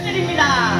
부탁드립니다.